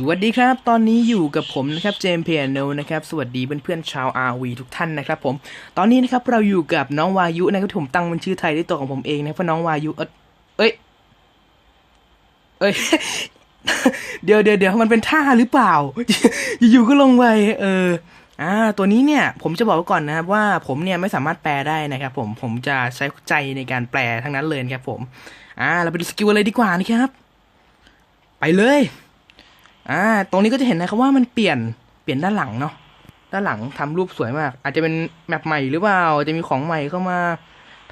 สวัสดีครับ ตอนนี้อยู่กับผมนะครับเจมส์เพียโนนะครับ สวัสดีเพื่อนๆชาว RV ทุกท่านนะครับผม ตอนนี้นะครับเราอยู่กับน้องวายุนะครับผมตั้งเป็นชื่อไทยด้วยตัวของผมเองนะเพราะน้องวายุเอ้ย เอ้ย เดี๋ยวเดี๋ยวเดี๋ยวมันเป็นท่าหรือเปล่า อยู่ๆก็ลงไปเอออ่าตัวนี้เนี่ยผมจะบอกไว้ก่อนนะครับว่าผมเนี่ยไม่สามารถแปลได้นะครับผมผมจะใช้ใจในการแปลทั้งนั้นเลยครับผม อ่า เราไปดูสกิลเลยดีกว่านะครับ ไปเลย อ่า ตรงนี้ก็จะเห็นนะครับว่ามันเปลี่ยน เปลี่ยนด้านหลังเนาะ ด้านหลังทำรูปสวยมาก อาจจะเป็นแมปใหม่หรือเปล่า จะมีของใหม่เข้ามา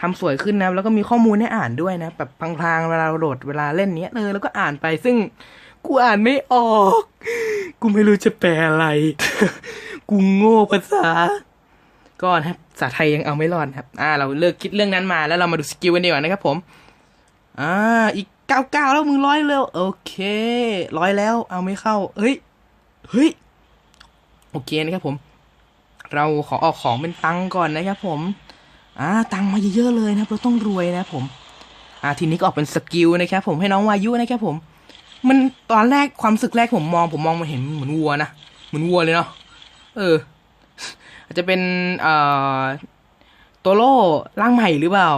ทำสวยขึ้นนะ แล้วก็มีข้อมูลให้อ่านด้วยนะ แบบพลางๆ เวลาเราโหลด เวลาเล่นเนี้ยเออแล้วก็อ่านไป ซึ่งกูอ่านไม่ออก กูไม่รู้จะแปลอะไร กูโง่ภาษา ก็นะครับภาษาไทยยังเอาไม่รอดครับ อ่า เราเลิกคิดเรื่องนั้นมา แล้วเรามาดูสกิลกันดีกว่านะครับผม อ่า อีก เก้าเก้าแล้วมึงร้อยเร็ว โอเคร้อยแล้ว เอาไม่เข้า เฮ้ย เฮ้ย โอเคนะครับผม เราขอออกของเป็นตังก่อนนะครับผม อ่า ตังมาเยอะๆเลยนะครับ เราต้องรวยนะผม อ่า ทีนี้ก็ออกเป็นสกิลนะครับผม ให้น้องวายุนะครับผม มันตอนแรกความสึกแรกผมมอง ผมมองมาเห็นเหมือนวัวนะ เหมือนวัวเลยเนาะ เออ อาจจะเป็นเอ่อตัวโล่ร่างใหม่หรือเปล่า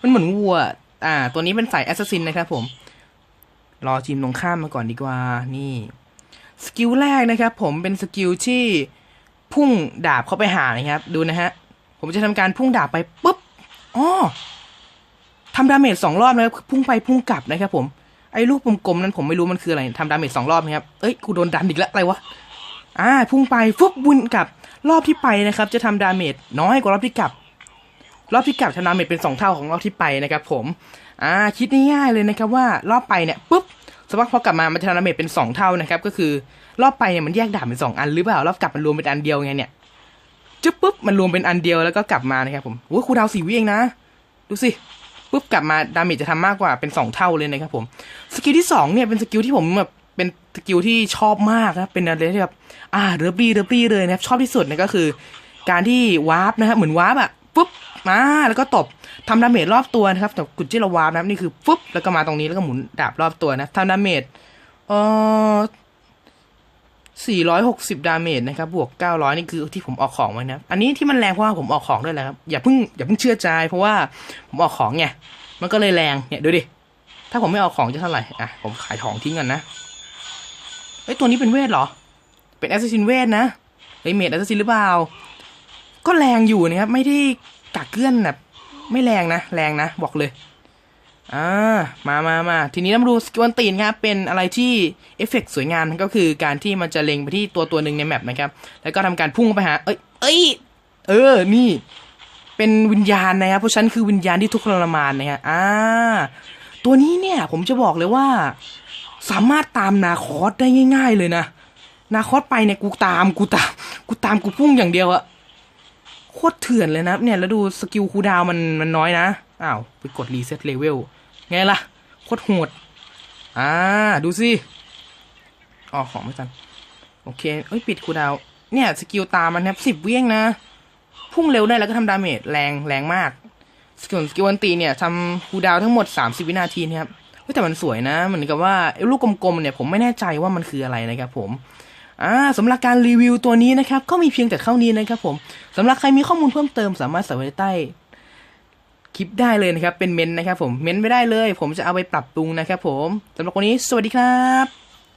มันเหมือนวัว อ่า ตัวนี้เป็นสายแอสซัสซินนะครับผม รอทีมตรงข้ามมาก่อนดีกว่า นี่ สกิลแรกนะครับผมเป็นสกิลที่พุ่งดาบเข้าไปหานะครับ ดูนะฮะ ผมจะทำการพุ่งดาบไปปุ๊บอ๋อทำดาเมจสองรอบนะครับ พุ่งไปพุ่งกลับนะครับผม ไอ้ลูกกลมๆนั้นผมไม่รู้มันคืออะไรทำดาเมจสองรอบนะครับ เอ้ย กูโดนดันอีกแล้ว อะไรวะ อ่า พุ่งไป ฟุบบุญกลับ รอบที่ไปนะครับ จะทำดาเมจน้อยกว่ารอบที่กลับ รอบที่กลับทำดาเมจเป็นสองเท่าของรอบที่ไปนะครับผมอ่าคิดง่ายๆเลยนะครับว่ารอบไปเนี่ยปุ๊บสักพักพอกลับมามันจะทำดาเมจเป็นสองเท่านะครับก็คือรอบไปเนี่ยมันแยกดาบเป็นสองอันหรือเปล่ารอบกลับมันรวมเป็นอันเดียวไงเนี่ยจึ๊บปุ๊บมันรวมเป็นอันเดียวแล้วก็กลับมานะครับผมโอ้ยครูดาวสี่วิเองนะ ดูสิปุ๊บกลับมาดาเมจจะทำมากกว่าเป็นสองเท่าเลยนะครับผมสกิลที่สองเนี่ยเป็นสกิลที่ผมแบบเป็นสกิลที่ชอบมากนะเป็นอะไรที่แบบอ่าเรบบี้เรบบี้เลยนะครับชอบที่สุดนะก็คือ การที่วาร์ปนะครับเหมือนวาร์ปอะ ปุ๊บมาแล้วก็ตบทำดาเมจรอบตัวนะครับแต่กุญที่เราวาร์นะครับนี่คือปุ๊บแล้วก็มาตรงนี้แล้วก็หมุนดาบรอบตัวนะทำดาเมจเอ่อ460 ดาเมจนะครับ บวก 900 นี่คือที่ผมออกของไว้นะ อันนี้ที่มันแรงเพราะว่าผมออกของด้วยแหละครับ อย่าเพิ่งอย่าเพิ่งเชื่อใจ เพราะว่าผมออกของไง มันก็เลยแรง เนี่ยดูดิ ถ้าผมไม่ออกของจะเท่าไหร่ อะ ผมขายของทิ้งกันนะ เอ้ยตัวนี้เป็นเวทเหรอ เป็นแอสซัสซินเวทนะ เฮ้ยเมดแอสซัสซินหรือเปล่า ก็แรงอยู่นะครับ ไม่ได้กักเกื้อนแบบไม่แรงนะ แรงนะ บอกเลยอ่ามามามาทีนี้เรามาดูสกิลวันตีนครับ เป็นอะไรที่เอฟเฟกต์สวยงามก็คือการที่มันจะเล็งไปที่ตัวตัวหนึ่งในแมปนะครับ แล้วก็ทำการพุ่งไปหา เอ้ย เอ้ย เออ นี่ เป็นวิญญาณนะครับเพราะฉันคือวิญญาณที่ทุกข์ทรมานนะฮะอ่า ตัวนี้เนี่ย ผมจะบอกเลยว่า สามารถตามนาคอสได้ง่าย ๆ เลยนะ นาคอสไปเนี่ยกูตามกูตาม กูตามกูพุ่งอย่างเดียวอะ โคตรเถื่อนเลยนะเนี่ยแล้วดูสกิลคูดาวมันมันน้อยนะ อ้าว ไปกดรีเซ็ตเลเวลไงล่ะ โคตรโหด อ่า ดูสิอ๋อของไม่ทัน โอเค เอ้ย ปิดคูดาว เนี่ย สกิลตามมันครับสิบเวิเองนะ พุ่งเร็วได้แล้วก็ทำดาเมจแรงแรงมากส่วนสกิลวันตีเนี่ยทำคูดาวทั้งหมด 30 วินาทีนะครับเฮ้แต่มันสวยนะ เหมือนกับว่าลูกกลมๆเนี่ยผมไม่แน่ใจว่ามันคืออะไรนะครับผม อ่าสำหรับการรีวิวตัวนี้นะครับ ก็มีเพียงแต่เท่านี้นะครับผมสำหรับใครมีข้อมูลเพิ่มเติมสามารถใส่ไว้ใต้คลิปได้เลยนะครับ เป็นเมนนะครับผมเมนไม่ได้เลย ผมจะเอาไปปรับปรุงนะครับผมสำหรับวันนี้สวัสดีครับ